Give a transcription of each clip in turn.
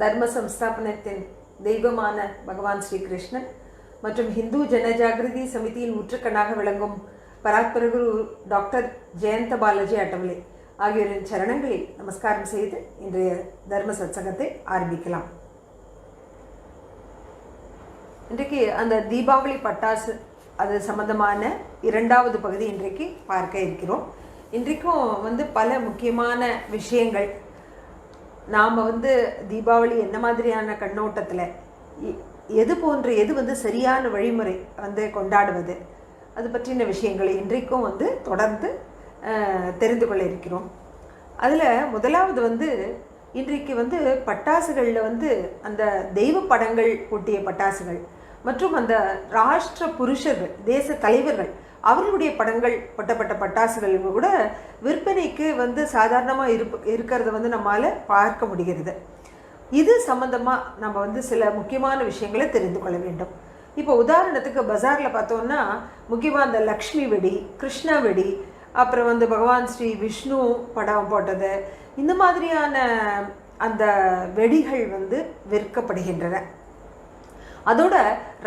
தர்ம சம்ஸ்தாபனத்தின் தெய்வமான பகவான் ஸ்ரீகிருஷ்ணன் மற்றும் ஹிந்து ஜனஜாகிருதி சமிதியின் முற்றுக்கண்ணாக விளங்கும் பராத்பரகுரு டாக்டர் ஜெயந்த பாலாஜி அட்டவலே ஆகியோரின் சரணங்களில் நமஸ்காரம் செய்து இன்றைய தர்ம சத்சங்கத்தை ஆரம்பிக்கலாம். இன்றைக்கு அந்த தீபாவளி பட்டாசு அது சம்பந்தமான இரண்டாவது பகுதி இன்றைக்கு பார்க்க இருக்கிறோம். இன்றைக்கும் வந்து பல முக்கியமான விஷயங்கள் நாம் வந்து தீபாவளி என்ன மாதிரியான கண்ணோட்டத்தில் எது போன்ற எது வந்து சரியான வழிமுறை வந்து கொண்டாடுவது? அது பற்றின விஷயங்களை இன்றைக்கும் வந்து தொடர்ந்து தெரிந்து கொள்ள இருக்கிறோம். அதில் முதலாவது வந்து இன்றைக்கு வந்து பட்டாசுகளில் வந்து அந்த தெய்வ படங்கள் ஒட்டிய பட்டாசுகள் மற்றும் அந்த ராஷ்டிர புருஷர்கள் தேச தலைவர்கள் அவர்களுடைய படங்கள் ஒட்டப்பட்ட பட்டாசுகள் கூட விற்பனைக்கு வந்து சாதாரணமாக இருப்பு இருக்கிறத வந்து நம்மால் பார்க்க முடிகிறது. இது சம்பந்தமாக நம்ம வந்து சில முக்கியமான விஷயங்களை தெரிந்து கொள்ள வேண்டும். இப்போ உதாரணத்துக்கு பஜாரில் பார்த்தோம்னா முக்கியமாக அந்த லக்ஷ்மி வெடி கிருஷ்ணா வெடி அப்புறம் வந்து பகவான் ஸ்ரீ விஷ்ணு படம் போட்டது இந்த மாதிரியான அந்த வெடிகள் வந்து விற்கப்படுகின்றன. அதோட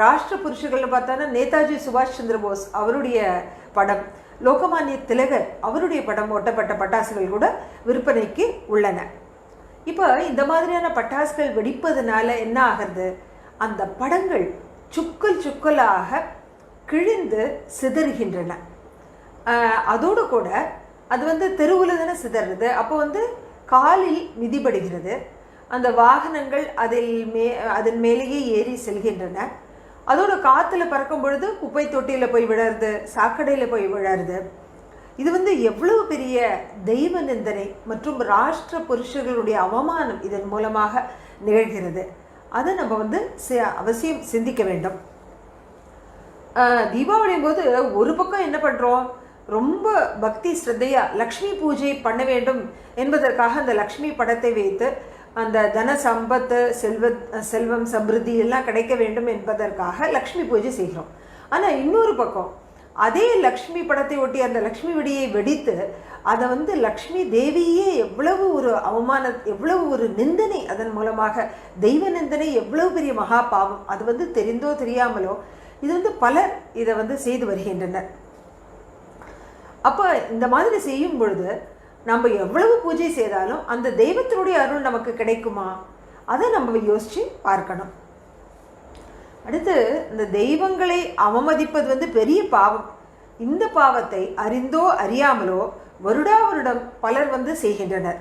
ராஷ்டிர புருஷர்கள்னு பார்த்தோன்னா நேதாஜி சுபாஷ் சந்திர போஸ் அவருடைய படம். லோகமானிய திலகர் அவருடைய படம் ஒட்டப்பட்ட பட்டாசுகள் கூட விற்பனைக்கு உள்ளன. இப்போ இந்த மாதிரியான பட்டாசுகள் வெடிப்பதனால என்ன ஆகிறது? அந்த படங்கள் சுக்கல் சுக்கலாக கிழிந்து சிதறுகின்றன. அதோடு கூட அது வந்து தெருவில் தானே சிதறுது. அப்போ வந்து காலில் மிதிபடுகிறது. அந்த வாகனங்கள் அதில் மே அதன் மேலேயே ஏறி செல்கின்றன. அதோட காற்றுல பறக்கும் பொழுது குப்பை தொட்டியில் போய் விழருது சாக்கடையில் போய் விழருது இது வந்து எவ்வளவு பெரிய தெய்வ நிந்தனை மற்றும் ராஷ்டிர புருஷர்களுடைய அவமானம் இதன் மூலமாக நிகழ்கிறது. அதை நம்ம வந்து அவசியம் சிந்திக்க வேண்டும். தீபாவளியும் போது ஒரு பக்கம் என்ன பண்ணுறோம் ரொம்ப பக்தி ஸ்ரத்தையாக லக்ஷ்மி பூஜை பண்ண வேண்டும் என்பதற்காக அந்த லக்ஷ்மி படத்தை வைத்து அந்த தன சம்பத்து செல்வ செல்வம் சமிருத்தி எல்லாம் கிடைக்க வேண்டும் என்பதற்காக லக்ஷ்மி பூஜை செய்கிறோம். ஆனால் இன்னொரு பக்கம் அதே லக்ஷ்மி படத்தை ஒட்டி அந்த லக்ஷ்மி வெடியை வெடித்து அதை வந்து லக்ஷ்மி தேவியே எவ்வளவு ஒரு அவமான எவ்வளவு ஒரு நிந்தனை அதன் மூலமாக தெய்வ நிந்தனை எவ்வளவு பெரிய மகா பாவம் அது வந்து தெரிந்தோ தெரியாமலோ இது வந்து பலர் இதை வந்து செய்து வருகின்றனர். அப்போ இந்த மாதிரி செய்யும் பொழுது நம்ம எவ்வளவு பூஜை செய்தாலும் அந்த தெய்வத்தினுடைய அருள் நமக்கு கிடைக்குமா? அதை நம்ம யோசித்து பார்க்கணும். அடுத்து இந்த தெய்வங்களை அவமதிப்பது வந்து பெரிய பாவம். இந்த பாவத்தை அறிந்தோ அறியாமலோ வருடா வருடம் பலர் வந்து செய்கின்றனர்.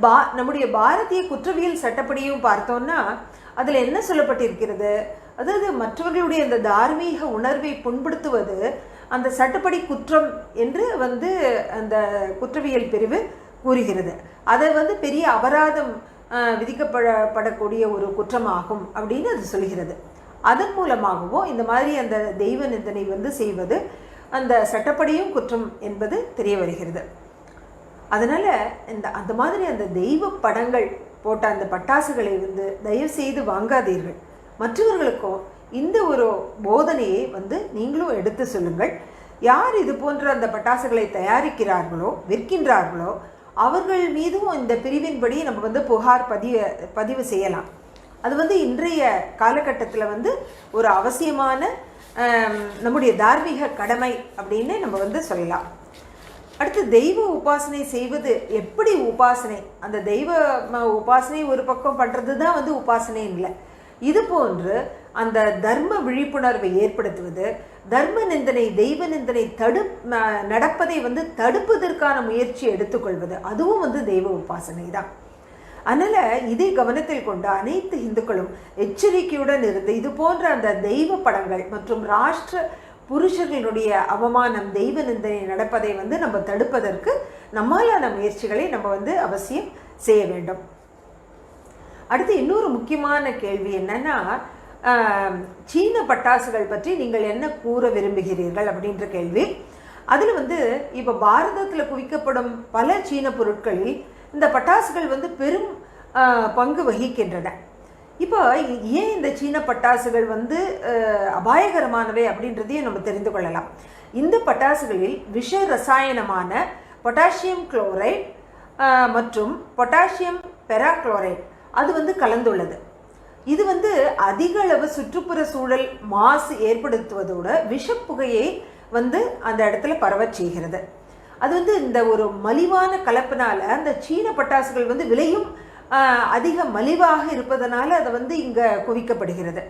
பா நம்முடைய பாரதிய குற்றவியல் சட்டப்படியும் பார்த்தோம்னா அதில் என்ன சொல்லப்பட்டிருக்கிறது? அதாவது மற்றவர்களுடைய அந்த தார்மீக உணர்வை புண்படுத்துவது அந்த சட்டப்படி குற்றம் என்று வந்து அந்த குற்றவியல் பிரிவு கூறுகிறது. அதை வந்து பெரிய அபராதம் விதிக்கப்படப்படக்கூடிய விதிக்கப்பட படக்கூடிய ஒரு குற்றமாகும் அப்படின்னு அது சொல்கிறது. அதன் மூலமாகவும் இந்த மாதிரி அந்த தெய்வ நிந்தனை வந்து செய்வது அந்த சட்டப்படியும் குற்றம் என்பது தெரிய வருகிறது. அதனால் இந்த அந்த மாதிரி அந்த தெய்வ படங்கள் போட்ட அந்த பட்டாசுகளை வந்து தயவு செய்து வாங்காதீர்கள். மற்றவர்களுக்கும் இந்த ஒரு போதனையை வந்து நீங்களும் எடுத்து சொல்லுங்கள். யார் இது போன்ற அந்த பட்டாசுகளை தயாரிக்கிறார்களோ விற்கின்றார்களோ அவர்கள் மீதும் இந்த பிரிவின்படி நம்ம வந்து புகார் பதிவு பதிவு செய்யலாம். அது வந்து இன்றைய காலகட்டத்தில் வந்து ஒரு அவசியமான நம்முடைய தார்மீக கடமை அப்படின்னு நம்ம வந்து சொல்லலாம். அடுத்து தெய்வ உபாசனை செய்வது எப்படி உபாசனை? அந்த தெய்வ ம- உபாசனை ஒரு பக்கம் பண்ணுறது தான் வந்து உபாசனை இல்லை. இது போன்று அந்த தர்ம விழிப்புணர்வை ஏற்படுத்துவது தர்ம நிந்தனை தெய்வ நிந்தனை தடு நடப்பதை வந்து தடுப்பதற்கான முயற்சி எடுத்துக்கொள்வது. அதுவும் வந்து தெய்வ உபாசனை தான். அதனால் இதை கவனத்தில் கொண்டு அனைத்து இந்துக்களும் எச்சரிக்கையுடன் இருந்து இது போன்ற அந்த தெய்வ படங்கள் மற்றும் ராஷ்டிர புருஷர்களுடைய அவமானம் தெய்வ நிந்தனை நடப்பதை வந்து நம்ம தடுப்பதற்கு நம்மாலான முயற்சிகளை நம்ம வந்து அவசியம் செய்ய வேண்டும். அடுத்து இன்னொரு முக்கியமான கேள்வி என்னன்னா சீன பட்டாசுகள் பற்றி நீங்கள் என்ன கூற விரும்புகிறீர்கள் அப்படின்ற கேள்வி. அதில் வந்து இப்போ பாரதத்தில் குவிக்கப்படும் பல சீன பொருட்களில் இந்த பட்டாசுகள் வந்து பெரும் பங்கு வகிக்கின்றன. இப்போ ஏன் இந்த சீன பட்டாசுகள் வந்து அபாயகரமானவை அப்படின்றதையும் நம்ம தெரிந்து கொள்ளலாம். இந்த பட்டாசுகளில் விஷ ரசாயனமான பொட்டாசியம் குளோரைட் மற்றும் பொட்டாசியம் பெராக்ளோரைட் அது வந்து கலந்துள்ளது. இது வந்து அதிக அளவு சுற்றுப்புற சூழல் மாசு ஏற்படுத்துவதோட விஷப்புகையை வந்து அந்த இடத்துல பரவச் செய்கிறது. அது வந்து இந்த ஒரு மலிவான கலப்பினால் அந்த சீன பட்டாசுகள் வந்து விலையும் அதிக மலிவாக இருப்பதனால அது வந்து இங்கே குவிக்கப்படுகிறது.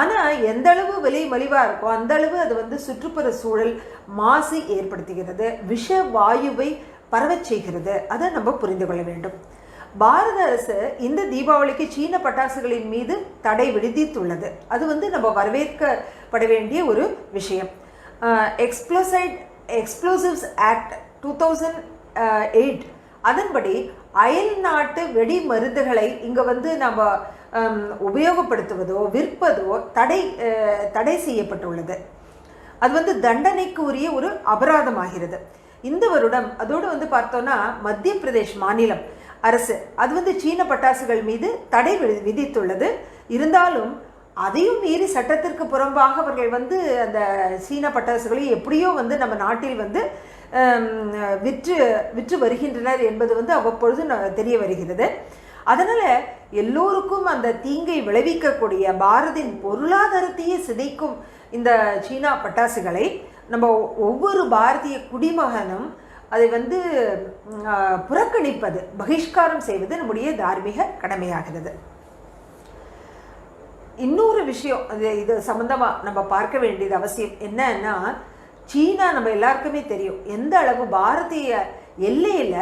ஆனால் எந்த அளவு விலை மலிவாக இருக்கோ அந்த அளவு அது வந்து சுற்றுப்புற சூழல் மாசு ஏற்படுத்துகிறது. விஷ வாயுவை பரவச் செய்கிறது. அதை நம்ம புரிந்து கொள்ள வேண்டும். பாரத அரசு இந்த தீபாவளிக்கு சீன பட்டாசுகளின் மீது தடை விடுதித்துள்ளது அது வந்து நம்ம வரவேற்கப்பட வேண்டிய ஒரு விஷயம். Explosive explosives act two thousand eight அதன்படி அயல் நாட்டு வெடி மருந்துகளை இங்கே வந்து நம்ம உபயோகப்படுத்துவதோ விற்பதோ தடை தடை செய்யப்பட்டுள்ளது. அது வந்து தண்டனைக்கு உரிய ஒரு அபராதமாகிறது. இந்த வருடம் அதோடு வந்து பார்த்தோன்னா மத்திய பிரதேஷ் மாநிலம் அரசு. அது வந்து சீன பட்டாசுகள் மீது தடை விதித்துள்ளது. இருந்தாலும் அதையும் மீறி சட்டத்திற்கு புறம்பாக அவர்கள் வந்து அந்த சீன பட்டாசுகளை எப்படியோ வந்து நம்ம நாட்டில் வந்து விற்று விற்று வருகின்றனர் என்பது வந்து அவ்வப்பொழுது ந- தெரிய வருகிறது. அதனால் எல்லோருக்கும் அந்த தீங்கை விளைவிக்கக்கூடிய பாரதின் பொருளாதாரத்தையே சிதைக்கும் இந்த சீனா பட்டாசுகளை நம்ம ஒவ்வொரு பாரதிய குடிமகனும் அதை வந்து புறக்கணிப்பது பகிஷ்காரம் செய்வது நம்முடைய தார்மீக கடமையாகிறது. இன்னொரு விஷயம் அது இது சம்மந்தமாக நம்ம பார்க்க வேண்டியது அவசியம் என்னன்னா சீனா நம்ம எல்லாருக்குமே தெரியும் எந்த அளவு பாரதிய எல்லையில்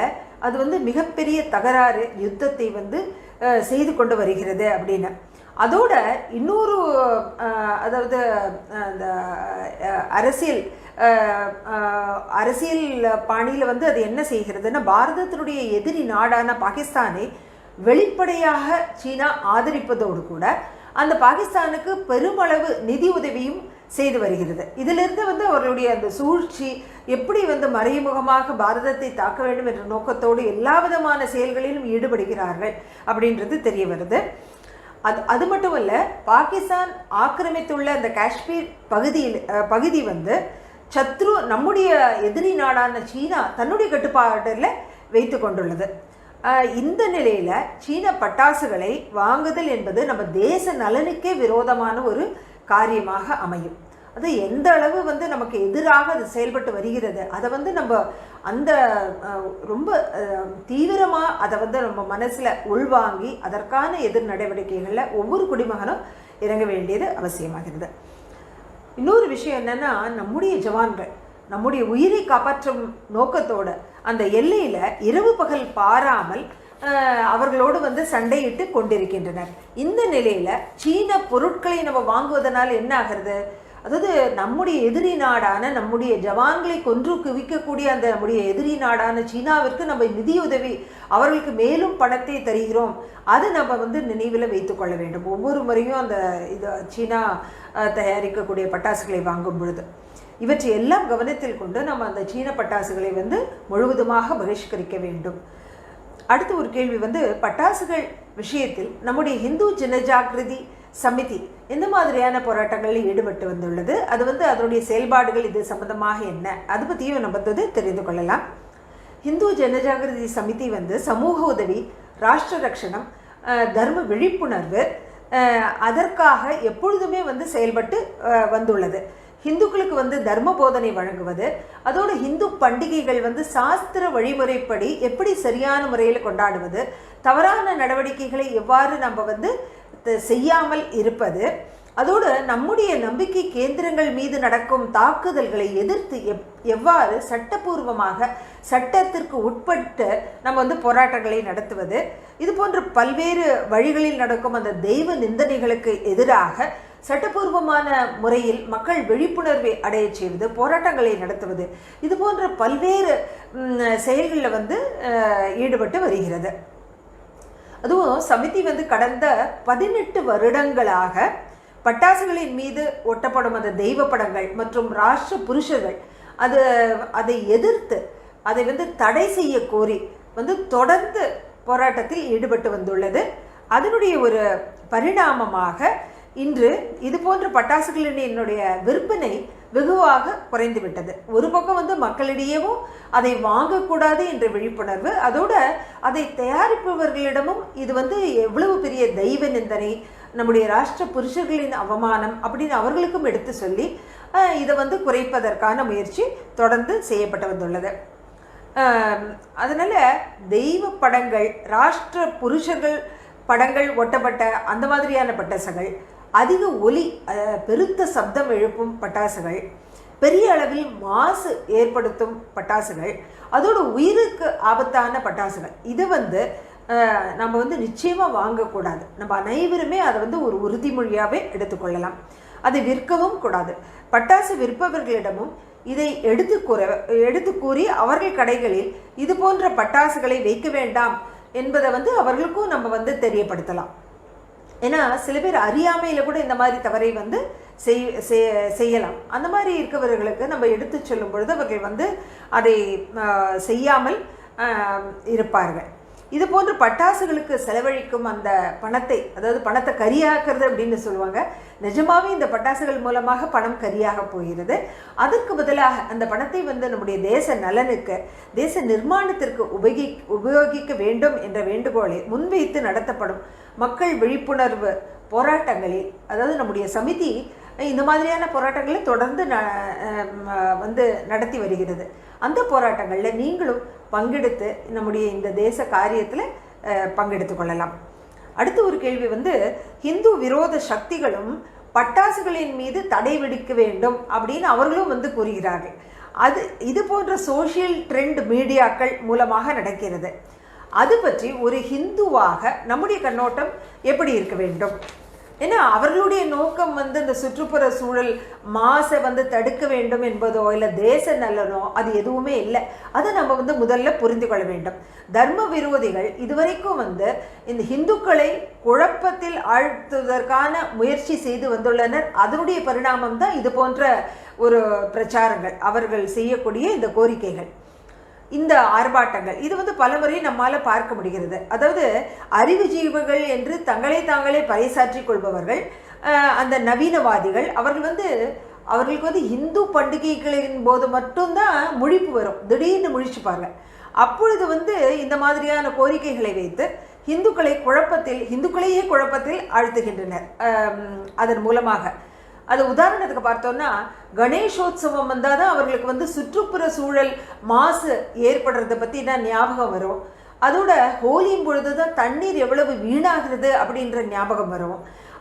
அது வந்து மிகப்பெரிய தகராறு யுத்தத்தை வந்து செய்து கொண்டு வருகிறது அப்படின்னு. அதோட இன்னொரு அதாவது அந்த அரசியல் அரசியல் பாணியில் வந்து அது என்ன செய்கிறதுன்னா பாரதத்தினுடைய எதிரி நாடான பாகிஸ்தானை வெளிப்படையாக சீனா ஆதரிப்பதோடு கூட அந்த பாகிஸ்தானுக்கு பெருமளவு நிதி உதவியும் செய்து வருகிறது. இதிலிருந்து வந்து அவர்களுடைய அந்த சூழ்ச்சி எப்படி வந்து மறைமுகமாக பாரதத்தை தாக்க வேண்டும் என்ற நோக்கத்தோடு எல்லா விதமான செயல்களிலும் ஈடுபடுகிறார்கள் அப்படின்றது தெரிய வருது. அது அது மட்டும் இல்லை பாகிஸ்தான் ஆக்கிரமித்துள்ள அந்த காஷ்மீர் பகுதியில் பகுதி வந்து சத்ரு நம்முடைய எதிரி நாடான சீனா தன்னுடைய கட்டுப்பாட்டில் வைத்து கொண்டுள்ளது. இந்த நிலையில் சீன பட்டாசுகளை வாங்குதல் என்பது நம்ம தேச நலனுக்கே விரோதமான ஒரு காரியமாக அமையும். அது எந்த அளவு வந்து நமக்கு எதிராக அது செயல்பட்டு வருகிறது? அதை வந்து நம்ம அந்த ரொம்ப தீவிரமாக அதை வந்து நம்ம மனசில் உள்வாங்கி அதற்கான எதிர் நடவடிக்கைகளில் ஒவ்வொரு குடிமகனும் இறங்க வேண்டியது அவசியமாகிறது இன்னொரு விஷயம் என்னென்னா நம்முடைய ஜவான்கள் நம்முடைய உயிரை காப்பாற்றும் நோக்கத்தோடு அந்த எல்லையில் இரவு பகல் பாராமல் அவர்களோடு வந்து சண்டையிட்டு கொண்டிருக்கின்றனர். இந்த நிலையில் சீன பொருட்களை நம்ம வாங்குவதனால் என்ன ஆகிறது? அதாவது நம்முடைய எதிரி நாடான நம்முடைய ஜவான்களை கொன்று குவிக்கக்கூடிய அந்த நம்முடைய எதிரி நாடான சீனாவிற்கு நம்ம நிதியுதவி அவர்களுக்கு மேலும் பணத்தை தருகிறோம். அது நம்ம வந்து நினைவில் வைத்துக்கொள்ள வேண்டும். ஒவ்வொரு முறையும் அந்த இது சீனா தயாரிக்கக்கூடிய பட்டாசுகளை வாங்கும் பொழுது. இவற்றை எல்லாம் கவனத்தில் கொண்டு நம்ம அந்த சீன பட்டாசுகளை வந்து முழுவதுமாக பகிஷ்கரிக்க வேண்டும். அடுத்து ஒரு கேள்வி வந்து பட்டாசுகள் விஷயத்தில் நம்முடைய ஹிந்து ஜனஜாகிருதி சமிதி. எந்த மாதிரியான போராட்டங்களில் ஈடுபட்டு வந்துள்ளது? அது வந்து அதனுடைய செயல்பாடுகள் இது சம்பந்தமாக என்ன? அது பற்றியும் நம்ம வந்து தெரிந்து கொள்ளலாம். இந்து ஜனஜாகிருதி சமிதி வந்து சமூக உதவி ராஷ்டிர ரட்சணம் தர்ம விழிப்புணர்வு அதற்காக எப்பொழுதுமே வந்து செயல்பட்டு வந்துள்ளது. ஹிந்துக்களுக்கு வந்து தர்ம போதனை வழங்குவது அதோடு ஹிந்து பண்டிகைகள் வந்து சாஸ்திர வழிமுறைப்படி எப்படி சரியான முறையில் கொண்டாடுவது தவறான நடவடிக்கைகளை எவ்வாறு நம்ம வந்து செய்யாமல் இருப்பது அதோடு நம்முடைய நம்பிக்கை கேந்திரங்கள் மீது நடக்கும் தாக்குதல்களை எதிர்த்து எப் எவ்வாறு சட்டபூர்வமாக சட்டத்திற்கு உட்பட்டு நம்ம வந்து போராட்டங்களை நடத்துவது இது போன்ற பல்வேறு வழிகளில் நடக்கும் அந்த தெய்வ நிந்தனைகளுக்கு எதிராக சட்டப்பூர்வமான முறையில் மக்கள் விழிப்புணர்வை அடைய செய்வது போராட்டங்களை நடத்துவது இது போன்ற பல்வேறு செயல்களில் வந்து ஈடுபட்டு வருகிறது. அதுவும் சமிதி வந்து கடந்த பதினெட்டு வருடங்களாக பட்டாசுகளின் மீது ஒட்டப்படும் அந்த தெய்வ படங்கள் மற்றும் ராஷ்டிர புருஷர்கள் அது அதை எதிர்த்து அதை வந்து தடை செய்ய கோரி வந்து தொடர்ந்து போராட்டத்தில் ஈடுபட்டு வந்துள்ளது. அதனுடைய ஒரு பரிணாமமாக இன்று இது போன்ற என்னுடைய விற்பனை வெகுவாக குறைந்துவிட்டது. ஒரு பக்கம் வந்து மக்களிடையேவும் அதை வாங்கக்கூடாது என்ற விழிப்புணர்வு அதோட அதை தயாரிப்பவர்களிடமும் இது வந்து எவ்வளவு பெரிய தெய்வ நிந்தனை நம்முடைய ராஷ்டிர புருஷர்களின் அவமானம் அப்படின்னு அவர்களுக்கும் எடுத்து சொல்லி இதை வந்து குறைப்பதற்கான முயற்சி தொடர்ந்து செய்யப்பட்டு வந்துள்ளது. அதனால் அதனால தெய்வ படங்கள் ராஷ்டிர புருஷர்கள் படங்கள் ஒட்டப்பட்ட அந்த மாதிரியான பட்டசங்கள் அதிக ஒலி பெருத்த சப்தம் எழுப்பும் பட்டாசுகள் பெரிய அளவில் மாசு ஏற்படுத்தும் பட்டாசுகள் அதோட உயிருக்கு ஆபத்தான பட்டாசுகள். இது வந்து நம்ம வந்து நிச்சயமாக வாங்கக்கூடாது. நம்ம அனைவருமே அதை வந்து ஒரு உறுதிமொழியாகவே எடுத்துக்கொள்ளலாம். அதை விற்கவும் கூடாது. பட்டாசு விற்பவர்களிடமும் இதை எடுத்து கூற எடுத்து கூறி அவர்கள் கடைகளில் இது போன்ற பட்டாசுகளை வைக்க வேண்டாம் என்பதை வந்து அவர்களுக்கும் நம்ம வந்து தெரியப்படுத்தலாம். ஏன்னா சில பேர் அறியாமையில் கூட இந்த மாதிரி தவறை வந்து செய் செய்- செய்யலாம். அந்த மாதிரி இருக்கவர்களுக்கு நம்ம எடுத்து சொல்லும் பொழுது அவர்கள் வந்து அதை செய்யாமல் இருப்பார்கள். இது போன்று பட்டாசுகளுக்கு செலவழிக்கும் அந்த பணத்தை அதாவது பணத்தை கரியாக்குறது அப்படின்னு சொல்லுவாங்க. நிஜமாகவே இந்த பட்டாசுகள் மூலமாக பணம் கரியாக போகிறது. அதற்கு பதிலாக அந்த பணத்தை வந்து நம்முடைய தேச நலனுக்கு தேச நிர்மாணத்திற்கு உபயோகி உபயோகிக்க வேண்டும் என்ற வேண்டுகோளை முன்வைத்து நடத்தப்படும் மக்கள் விழிப்புணர்வு போராட்டங்களில் அதாவது நம்முடைய சமிதி இந்த மாதிரியான போராட்டங்களை தொடர்ந்து ந வந்து நடத்தி வருகிறது. அந்த போராட்டங்களில் நீங்களும் பங்கெடுத்து நம்முடைய இந்த தேச காரியத்தில் பங்கெடுத்து கொள்ளலாம். அடுத்த ஒரு கேள்வி வந்து ஹிந்து விரோத சக்திகளும் பட்டாசுகளின் மீது தடை விடுக்க வேண்டும் அப்படின்னு அவர்களும் வந்து கூறுகிறார்கள். அது இது போன்ற சோஷியல் ட்ரெண்ட் மீடியாக்கள் மூலமாக நடக்கிறது. அது பற்றி ஒரு ஹிந்துவாக நம்முடைய கண்ணோட்டம் எப்படி இருக்க வேண்டும்? ஏன்னா அவர்களுடைய நோக்கம் வந்து இந்த சுற்றுப்புற சூழல் மாசை வந்து தடுக்க வேண்டும் என்பதோ இல்லை தேச நலனோ அது எதுவுமே இல்லை. அதை நம்ம வந்து முதல்ல புரிந்து கொள்ள வேண்டும். தர்ம விரோதிகள் இதுவரைக்கும் வந்து இந்த இந்துக்களை குழப்பத்தில் ஆழ்த்துவதற்கான முயற்சி செய்து வந்துள்ளனர். அதனுடைய பரிணாமம் தான் இது போன்ற ஒரு பிரச்சாரங்கள். அவர்கள் செய்யக்கூடிய இந்த கோரிக்கைகள். இந்த ஆர்ப்பாட்டங்கள். இது வந்து பலமுறை நம்மால் பார்க்க முடிகிறது. அதாவது அறிவு ஜீவிகள் என்று தங்களை தாங்களே பறைசாற்றிக் கொள்பவர்கள் அந்த நவீனவாதிகள் அவர்கள் வந்து அவர்களுக்கு வந்து இந்து பண்டிகைகளின் போது மட்டும்தான் முழிப்பு வரும். திடீர்னு முழிச்சுப்பாங்க அப்பொழுது வந்து இந்த மாதிரியான கோரிக்கைகளை வைத்து இந்துக்களை குழப்பத்தில் இந்துக்களையே குழப்பத்தில் ஆழ்த்துகின்றனர். அதன் மூலமாக. அது உதாரணத்துக்கு பார்த்தோம்னா கணேஷோத்சவம் வந்தால் தான் அவர்களுக்கு வந்து சுற்றுப்புற சூழல் மாசு ஏற்படுறத பற்றி தான் ஞாபகம் வரும். அதோட ஹோலியும் பொழுது தான் தண்ணீர் எவ்வளவு வீணாகிறது அப்படின்ற ஞாபகம் வரும்.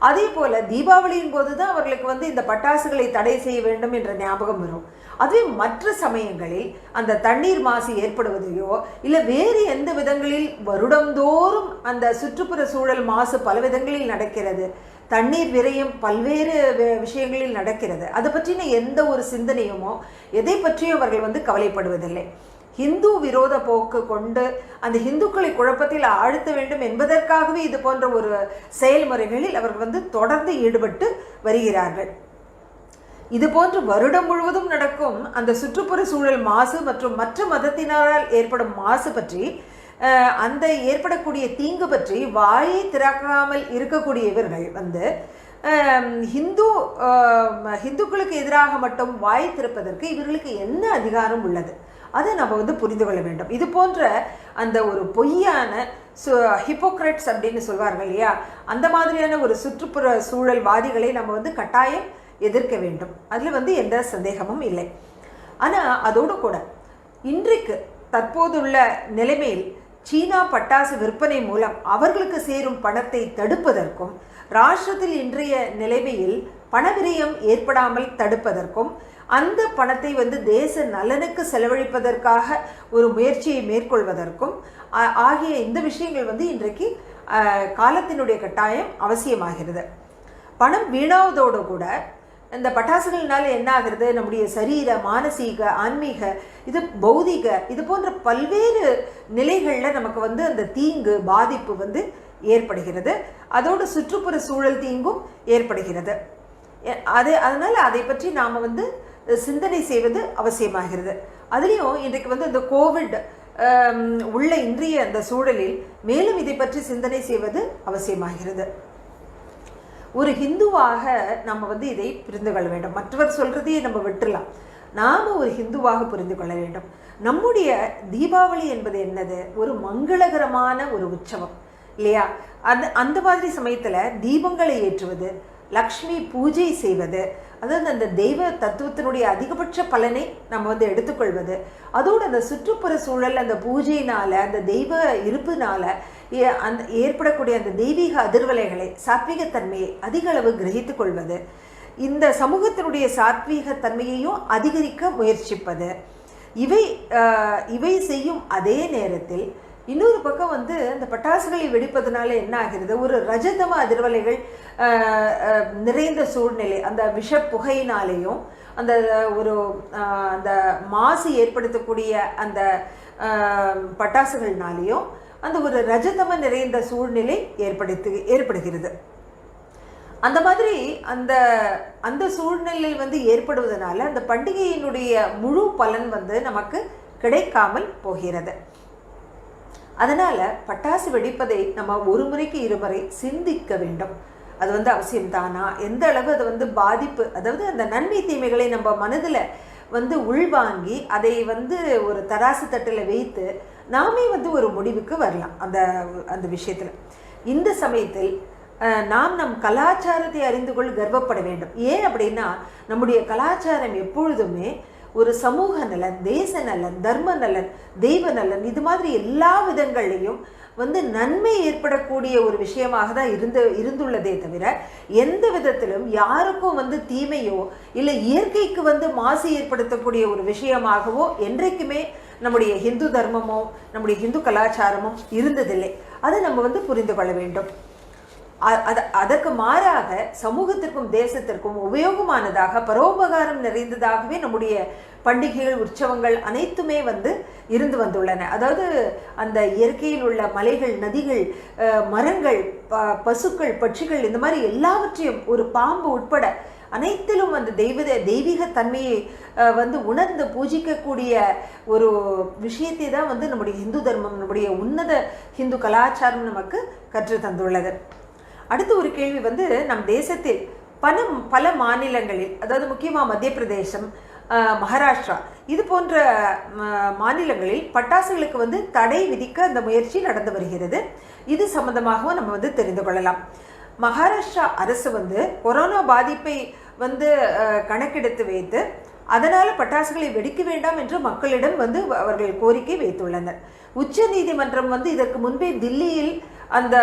அதே போல் தீபாவளியின் போது தான் அவர்களுக்கு வந்து இந்த பட்டாசுகளை தடை செய்ய வேண்டும் என்ற ஞாபகம் வரும். அதுவே மற்ற சமயங்களில் அந்த தண்ணீர் மாசு ஏற்படுவதையோ இல்லை வேறு எந்த விதங்களில் வருடந்தோறும் அந்த சுற்றுப்புற சூழல் மாசு பல விதங்களில் நடக்கிறது. தண்ணீர் விரயம் பல்வேறு விஷயங்களில் நடக்கிறது. அதை பற்றின எந்த ஒரு சிந்தனையுமோ எதை பற்றியும் அவர்கள் வந்து கவலைப்படுவதில்லை. ஹிந்து விரோத போக்கு கொண்டு அந்த இந்துக்களை குழப்பத்தில் ஆழ்த்த வேண்டும் என்பதற்காகவே இது போன்ற ஒரு செயல்முறைகளில் அவர்கள் வந்து தொடர்ந்து ஈடுபட்டு வருகிறார்கள். இது போன்று வருடம் முழுவதும் நடக்கும் அந்த சுற்றுப்புற சூழல் மாசு மற்றும் மற்ற மதத்தினரால் ஏற்படும் மாசு பற்றி அந்த ஏற்படக்கூடிய தீங்கு பற்றி வாயை திறக்காமல் இருக்கக்கூடிய இவர்கள் வந்து ஹிந்து ஹிந்துக்களுக்கு எதிராக மட்டும் வாய் திறப்பதற்கு இவர்களுக்கு என்ன அதிகாரம் உள்ளது? அதை நம்ம வந்து புரிந்து கொள்ள வேண்டும். இது போன்ற அந்த ஒரு பொய்யான சு ஹிப்போக்ரட்ஸ் அப்படின்னு சொல்வார்கள் இல்லையா? அந்த மாதிரியான ஒரு சுற்றுப்புற சூழல்வாதிகளை நம்ம வந்து கட்டாயம் எதிர்க்க வேண்டும். அதில் வந்து எந்த சந்தேகமும் இல்லை. ஆனால் அதோடு கூட இன்றைக்கு தற்போதுள்ள நிலைமையில் சீனா பட்டாசு விற்பனை மூலம் அவர்களுக்கு சேரும் பணத்தை தடுப்பதற்கும் ராஷ்டிரத்தில் இன்றைய நிலைமையில் பணவிரயம் ஏற்படாமல் தடுப்பதற்கும் அந்த பணத்தை வந்து தேச நலனுக்கு செலவழிப்பதற்காக ஒரு முயற்சியை மேற்கொள்வதற்கும் ஆகிய இந்த விஷயங்கள் வந்து இன்றைக்கு காலத்தினுடைய கட்டாயம் அவசியமாகிறது. பணம் வீணாவதோடு கூட இந்த பட்டாசுகள்னால என்ன ஆகிறது நம்முடைய சரீர மானசீக ஆன்மீக இது பௌதிக இது போன்ற பல்வேறு நிலைகளில் நமக்கு வந்து அந்த தீங்கு பாதிப்பு வந்து ஏற்படுகிறது. அதோடு சுற்றுப்புற சூழல் தீங்கும் ஏற்படுகிறது. அது அதனால் அதை பற்றி நாம் வந்து சிந்தனை செய்வது அவசியமாகிறது. அதுலேயும் இன்றைக்கு வந்து இந்த கோவிட் உள்ள இன்றைய அந்த சூழலில் மேலும் இதை பற்றி சிந்தனை செய்வது அவசியமாகிறது. ஒரு ஹிந்துவாக நம்ம வந்து இதை புரிந்து கொள்ள வேண்டும். மற்றவர் சொல்கிறதையே நம்ம விட்டுலாம் நாம் ஒரு ஹிந்துவாக புரிந்து கொள்ள வேண்டும். நம்முடைய தீபாவளி என்பது என்னது? ஒரு மங்களகரமான ஒரு உற்சவம் இல்லையா? அந்த அந்த மாதிரி சமயத்தில் தீபங்களை ஏற்றுவது லக்ஷ்மி பூஜை செய்வது அதாவது அந்த தெய்வ தத்துவத்தினுடைய அதிகபட்ச பலனை நம்ம வந்து எடுத்துக்கொள்வது. அதோடு அந்த சுற்றுப்புற சூழல் அந்த பூஜையினால் அந்த தெய்வ இருப்புனால ஏ- அந்த ஏற்படக்கூடிய அந்த தெய்வீக அதிர்வலைகளை சாத்வீகத்தன்மையை அதிக அளவு கிரகித்து கொள்வது. இந்த சமூகத்தினுடைய சாத்வீக தன்மையையும் அதிகரிக்க முயற்சிப்பது. இவை இவை செய்யும் அதே நேரத்தில் இன்னொரு பக்கம் வந்து அந்த பட்டாசுகளை வெடிப்பதனால என்ன ஆகிறது? ஒரு ரஜதம அதிர்வலைகள் நிறைந்த சூழ்நிலை அந்த விஷ புகையினாலேயும் அந்த ஒரு அந்த மாசு ஏற்படுத்தக்கூடிய அந்த பட்டாசுகள்னாலேயும் அந்த ஒரு ரஜதம நிறைந்த சூழ்நிலை ஏற்படுத்து ஏற்படுகிறது. அந்த மாதிரி அந்த அந்த சூழ்நிலை வந்து ஏற்படுவதனால அந்த பண்டிகையினுடைய முழு பலன் வந்து நமக்கு கிடைக்காமல் போகிறது. அதனால் பட்டாசு வெடிப்பதை நம்ம ஒரு முறைக்கு இருமுறை சிந்திக்க வேண்டும். அது வந்து அவசியம் தானா? எந்த அளவு அது வந்து பாதிப்பு? அதாவது அந்த நன்மை தீமைகளை நம்ம மனதில் வந்து உள்வாங்கி அதை வந்து ஒரு தராசு தட்டில் வைத்து நாமே வந்து ஒரு முடிவுக்கு வரலாம் அந்த அந்த விஷயத்தில். இந்த சமயத்தில் நாம் நம் கலாச்சாரத்தை அறிந்து கொள் கர்வப்பட வேண்டும். ஏன் அப்படின்னா நம்முடைய கலாச்சாரம் எப்பொழுதுமே ஒரு சமூக நலன் தேச நலன் தர்ம நலன் தெய்வ நலன் இது மாதிரி எல்லா விதங்கள்லையும் வந்து நன்மை ஏற்படக்கூடிய ஒரு விஷயமாக தான் இருந்து இருந்துள்ளதே தவிர எந்த விதத்திலும் யாருக்கும் வந்து தீமையோ இல்லை இயற்கைக்கு வந்து மாசு ஏற்படுத்தக்கூடிய ஒரு விஷயமாகவோ என்றைக்குமே நம்முடைய ஹிந்து தர்மமோ நம்முடைய ஹிந்து கலாச்சாரமும் இருந்ததில்லை. அதை நம்ம வந்து புரிந்து கொள்ள வேண்டும். அத அதற்கு மாறாக சமூகத்திற்கும் தேசத்திற்கும் உபயோகமானதாக பரோபகாரம் நிறைந்ததாகவே நம்முடைய பண்டிகைகள் உற்சவங்கள் அனைத்துமே வந்து இருந்து வந்துள்ளன. அதாவது அந்த இயற்கையில் உள்ள மலைகள் நதிகள் மரங்கள் ப- பசுக்கள் பட்சிகள் இந்த மாதிரி எல்லாவற்றையும் ஒரு பாம்பு உட்பட அனைத்திலும் அந்த தெய்வ தெய்வீக தன்மையை வந்து உணர்ந்து பூஜிக்கக்கூடிய ஒரு விஷயத்தை தான் வந்து நம்முடைய இந்து தர்மம் நம்முடைய உன்னத ஹிந்து கலாச்சாரம் நமக்கு கற்று தந்துள்ளது அடுத்து ஒரு கேள்வி வந்து நம் தேசத்தில் பல பல மாநிலங்களில் அதாவது முக்கியமாக மத்திய பிரதேசம் மகாராஷ்டிரா இது போன்ற மாநிலங்களில் பட்டாசுகளுக்கு வந்து தடை விதிக்க அந்த முயற்சி நடந்து வருகிறது. இது சம்பந்தமாகவும் நம்ம வந்து தெரிந்து கொள்ளலாம். மகாராஷ்டிரா அரசு வந்து கொரோனா பாதிப்பை வந்து கணக்கெடுத்து வைத்து அதனால் பட்டாசுகளை வெடிக்க வேண்டாம் என்று மக்களிடம் வந்து அவர்கள் கோரிக்கை வைத்துள்ளனர். உச்ச நீதிமன்றம் வந்து இதற்கு முன்பே தில்லியில் அந்த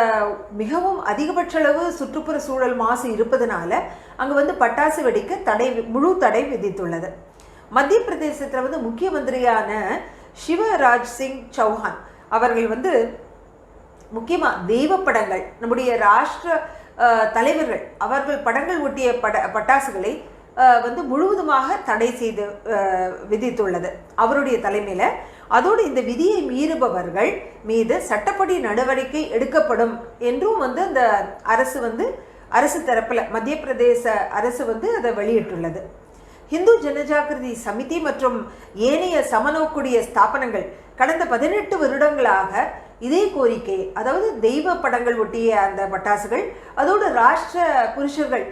மிகவும் அதிகபட்ச அளவு சுற்றுப்புற சூழல் மாசு இருப்பதனால அங்கே வந்து பட்டாசு வெடிக்க தடை முழு தடை விதித்துள்ளது. மத்திய பிரதேசத்தில் வந்து முக்கிய மந்திரியான சிவராஜ் சிங் சௌஹான் அவர்கள் வந்து முக்கியமாக தெய்வ படங்கள் நம்முடைய ராஷ்டிர தலைவர்கள் அவர்கள் படங்கள் ஒட்டிய பட பட்டாசுகளை வந்து முழுவதுமாக தடை செய்து விதித்துள்ளது. அவருடைய தலைமையில் அதோடு இந்த விதியை மீறுபவர்கள் மீது சட்டப்படி நடவடிக்கை எடுக்கப்படும் என்றும் வந்து அந்த அரசு வந்து அரசு தரப்பில் மத்திய பிரதேச அரசு வந்து அதை வெளியிட்டுள்ளது. இந்து ஜனஜாகிருதி சமிதி மற்றும் ஏனைய சமநோக்குடைய ஸ்தாபனங்கள் கடந்த பதினெட்டு வருடங்களாக இதே கோரிக்கை அதாவது தெய்வ படங்கள் ஒட்டிய அந்த பட்டாசுகள் அதோடு ராஷ்டிர புருஷர்கள்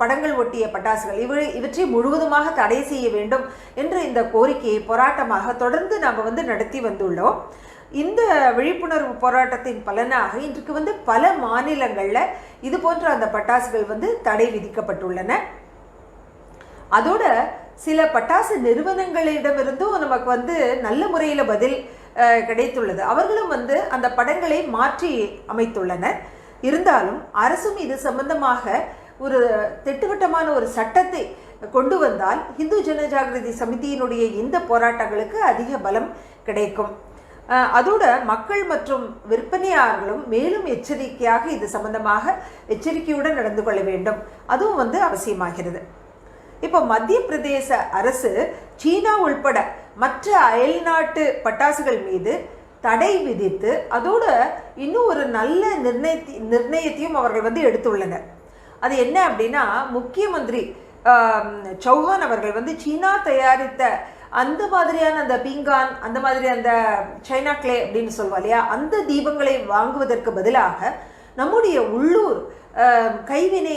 படங்கள் ஒட்டிய பட்டாசுகள். இவை இவற்றை முழுவதுமாக தடை செய்ய வேண்டும் என்ற இந்த கோரிக்கையை போராட்டமாக தொடர்ந்து நாம் வந்து நடத்தி வந்துள்ளோம். இந்த விழிப்புணர்வு போராட்டத்தின் பலனாக இன்றைக்கு வந்து பல மாநிலங்களில் இது போன்ற அந்த பட்டாசுகள் வந்து தடை விதிக்கப்பட்டுள்ளன. அதோட சில பட்டாசு நிறுவனங்களிடமிருந்தும் நமக்கு வந்து நல்ல முறையில் பதில் கிடைத்துள்ளது. அவர்களும் வந்து அந்த படங்களை மாற்றி அமைத்துள்ளனர். இருந்தாலும் அரசும் இது சம்பந்தமாக ஒரு திட்டவட்டமான ஒரு சட்டத்தை கொண்டு வந்தால் இந்து ஜனஜாகிருதி சமிதியினுடைய இந்த போராட்டங்களுக்கு அதிக பலம் கிடைக்கும். அதோட மக்கள் மற்றும் விற்பனையாளர்களும் மேலும் எச்சரிக்கையாக இது சம்பந்தமாக எச்சரிக்கையுடன் நடந்து கொள்ள வேண்டும். அதுவும் வந்து அவசியமாகிறது. இப்போ மத்திய பிரதேச அரசு சீனா உள்பட மற்ற அயல்நாட்டு பட்டாசுகள் மீது தடை விதித்து அதோட இன்னும் ஒரு நல்ல நிர்ணயத்தி நிர்ணயத்தையும் அவர்கள் வந்து எடுத்துள்ளனர். அது என்ன அப்படின்னா முக்கிய மந்திரி சௌஹான் அவர்கள் வந்து சீனா தயாரித்த அந்த மாதிரியான அந்த பீங்கான் அந்த மாதிரி அந்த சைனா கிளே அப்படின்னு சொல்லுவா இல்லையா? அந்த தீபங்களை வாங்குவதற்கு பதிலாக நம்முடைய உள்ளூர் கைவினை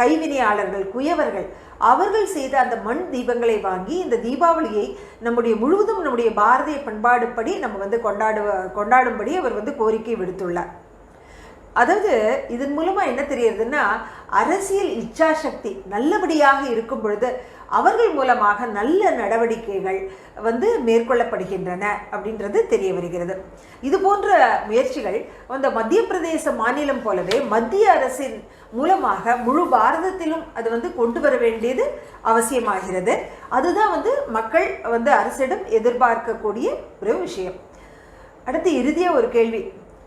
கைவினையாளர்கள் குயவர்கள் அவர்கள் செய்த அந்த மண் தீபங்களை வாங்கி இந்த தீபாவளியை நம்முடைய முழுவதும் நம்முடைய பாரதிய பண்பாடுப்படி நம்ம வந்து கொண்டாடுவ கொண்டாடும்படி அவர் வந்து கோரிக்கை விடுத்துள்ளார். அதாவது இதன் மூலமாக என்ன தெரியுதுன்னா அரசியல் இச்சாசக்தி நல்லபடியாக இருக்கும் பொழுது அவர்கள் மூலமாக நல்ல நடவடிக்கைகள் வந்து மேற்கொள்ளப்படுகின்றன அப்படின்றது தெரிய வருகிறது. இது போன்ற முயற்சிகள் அந்த மத்திய பிரதேச மாநிலம் போலவே மத்திய அரசின் மூலமாக முழு பாரதத்திலும் அது வந்து கொண்டு வர வேண்டியது அவசியமாகிறது. அதுதான் வந்து மக்கள் வந்து அரசிடம் எதிர்பார்க்கக்கூடிய ஒரு விஷயம். அடுத்து இறுதியாக ஒரு கேள்வி.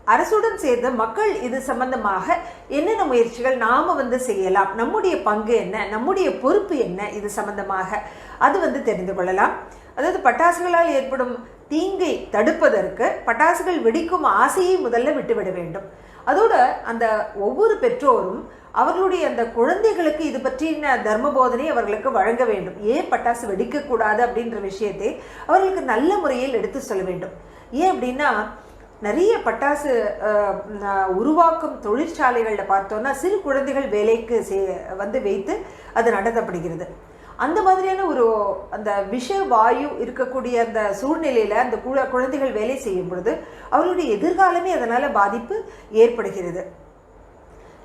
அரசுடன் சேர்ந்து மக்கள் இது சம்பந்தமாக என்னென்ன முயற்சிகள் நாம் வந்து செய்யலாம்? நம்முடைய பங்கு என்ன? நம்முடைய பொறுப்பு என்ன? இது சம்பந்தமாக அது வந்து தெரிந்து கொள்ளலாம். அதாவது பட்டாசுகளால் ஏற்படும் தீங்கை தடுப்பதற்கு பட்டாசுகள் வெடிக்கும் ஆசையை முதல்ல விட்டுவிட வேண்டும். அதோடு அந்த ஒவ்வொரு பெற்றோரும் அவர்களுடைய அந்த குழந்தைகளுக்கு இது பற்றின தர்ம போதனை அவர்களுக்கு வழங்க வேண்டும். ஏன் பட்டாசு வெடிக்கக்கூடாது அப்படின்ற விஷயத்தை அவர்களுக்கு நல்ல முறையில் எடுத்து சொல்ல வேண்டும். ஏன் அப்படின்னா நிறைய பட்டாசு உருவாக்கும் தொழிற்சாலைகளில் பார்த்தோன்னா சிறு குழந்தைகள் வேலைக்கு சே- வந்து வைத்து அது நடத்தப்படுகிறது. அந்த மாதிரியான ஒரு அந்த விஷ வாயு இருக்கக்கூடிய அந்த சூழ்நிலையில் அந்த குழ- குழந்தைகள் வேலை செய்யும் பொழுது அவர்களுடைய எதிர்காலமே அதனால் பாதிப்பு ஏற்படுகிறது.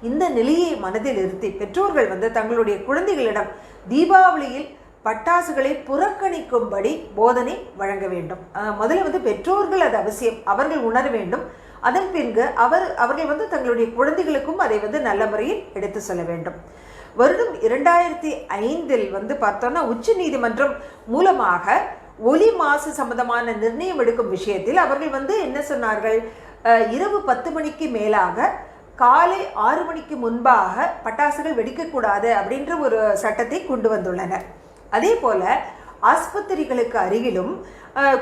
இந்த நிலையை மனதில் இருத்தி பெற்றோர்கள் வந்து தங்களுடைய குழந்தைகளிடம் தீபாவளியில் பட்டாசுகளை புறக்கணிக்கும்படி போதனை வழங்க வேண்டும். முதல்ல வந்து பெற்றோர்கள் அது அவசியம். அவர்கள் உணர வேண்டும். அதன் பின்பு அவர் அவர்கள் வந்து தங்களுடைய குழந்தைகளுக்கும் அதை வந்து நல்ல முறையில் எடுத்து சொல்ல வேண்டும். வருடம் இரண்டாயிரத்தி ஐந்தில் வந்து பார்த்தோம்னா உச்ச நீதிமன்றம் மூலமாக ஒலி மாசு சம்பந்தமான நிர்ணயம் எடுக்கும் விஷயத்தில் அவர்கள் வந்து என்ன சொன்னார்கள்? இரவு பத்து மணிக்கு மேலாக காலை ஆறு மணிக்கு முன்பாக பட்டாசுகள் வெடிக்கக்கூடாது அப்படின்ற ஒரு சட்டத்தை கொண்டு வந்துள்ளனர். அதே போல ஆஸ்பத்திரிகளுக்கு அருகிலும்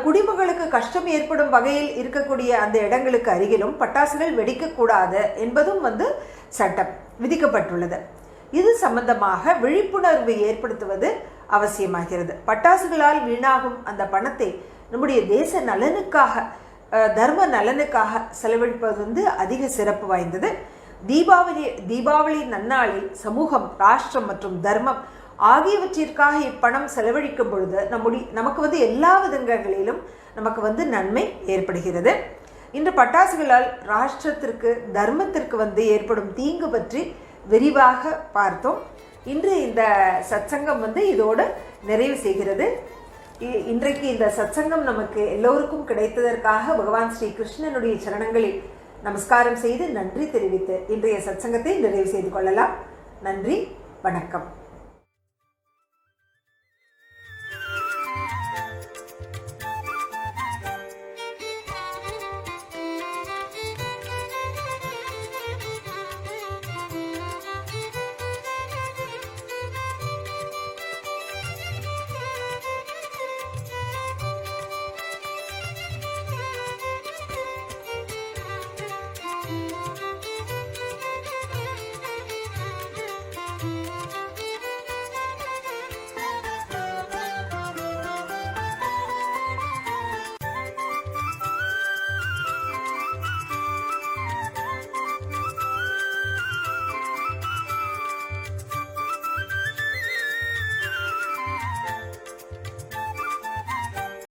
குடிமகளுக்கு கஷ்டம் ஏற்படும் வகையில் இருக்கக்கூடிய அந்த இடங்களுக்கு அருகிலும் பட்டாசுகள் வெடிக்கக்கூடாது என்பதும் வந்து சட்டம் விதிக்கப்பட்டுள்ளது. இது சம்பந்தமாக விழிப்புணர்வு ஏற்படுத்துவது அவசியமாகிறது. பட்டாசுகளால் வீணாகும் அந்த பணத்தை நம்முடைய தேச நலனுக்காக தர்ம நலனுக்காக செலவழிப்பது வந்து அதிக சிறப்பு வாய்ந்தது. தீபாவளி தீபாவளி நன்னாளில் சமூகம் ராஷ்டிரம் மற்றும் தர்மம் ஆகியவற்றிற்காக இப்பணம் செலவழிக்கும் பொழுது நம்முடைய நமக்கு வந்து எல்லா விதங்களிலும் நமக்கு வந்து நன்மை ஏற்படுகிறது. இன்று பட்டாசுகளால் ராஷ்டிரத்திற்கு தர்மத்திற்கு வந்து ஏற்படும் தீங்கு பற்றி விரிவாக பார்த்தோம். இன்று இந்த சத்சங்கம் வந்து இதோடு நிறைவு செய்கிறது. இ- இன்றைக்கு இந்த சத்சங்கம் நமக்கு எல்லோருக்கும் கிடைத்ததற்காக பகவான் ஸ்ரீ கிருஷ்ணனுடைய சரணங்களில் நமஸ்காரம் செய்து நன்றி தெரிவித்து இன்றைய சத்சங்கத்தை நிறைவு செய்து கொள்ளலாம். நன்றி வணக்கம்.